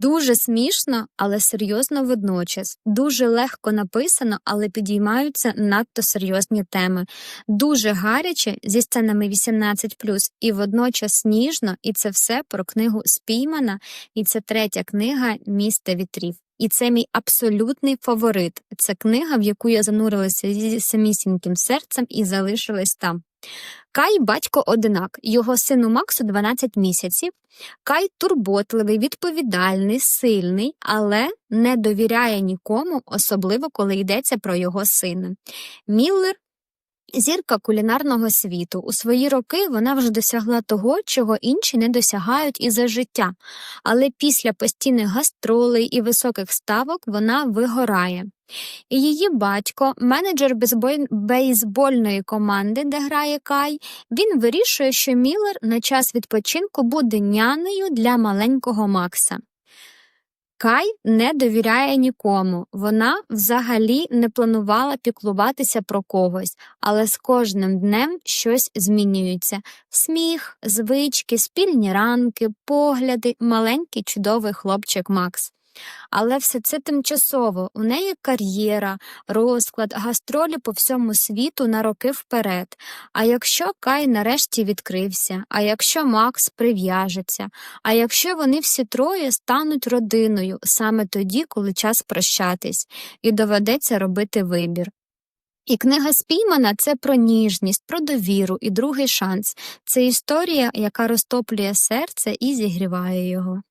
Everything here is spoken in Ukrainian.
Дуже смішно, але серйозно водночас. Дуже легко написано, але підіймаються надто серйозні теми. Дуже гаряче зі сценами 18+, і водночас ніжно, і це все про книгу Спіймана, і це третя книга Місто вітрів. І це мій абсолютний фаворит. Це книга, в яку я занурилася зі самісіньким серцем і залишилась там. Кай батько одинак, його сину Максу 12 місяців. Кай турботливий, відповідальний, сильний, але не довіряє нікому, особливо коли йдеться про його сина. Міллер зірка кулінарного світу. У свої роки вона вже досягла того, чого інші не досягають і за життя. Але після постійних гастролей і високих ставок вона вигорає. І її батько, менеджер бейсбольної команди, де грає Кай, він вирішує, що Міллер на час відпочинку буде нянею для маленького Макса. Кай не довіряє нікому. Вона взагалі не планувала піклуватися про когось, але з кожним днем щось змінюється: сміх, звички, спільні ранки, погляди, маленький чудовий хлопчик Макс. Але все це тимчасово. У неї кар'єра, розклад, гастролі по всьому світу на роки вперед. А якщо Кай нарешті відкрився, а якщо Макс прив'яжеться, а якщо вони всі троє стануть родиною саме тоді, коли час прощатись, і доведеться робити вибір. І книга спіймана це про ніжність, про довіру і другий шанс. Це історія, яка розтоплює серце і зігріває його.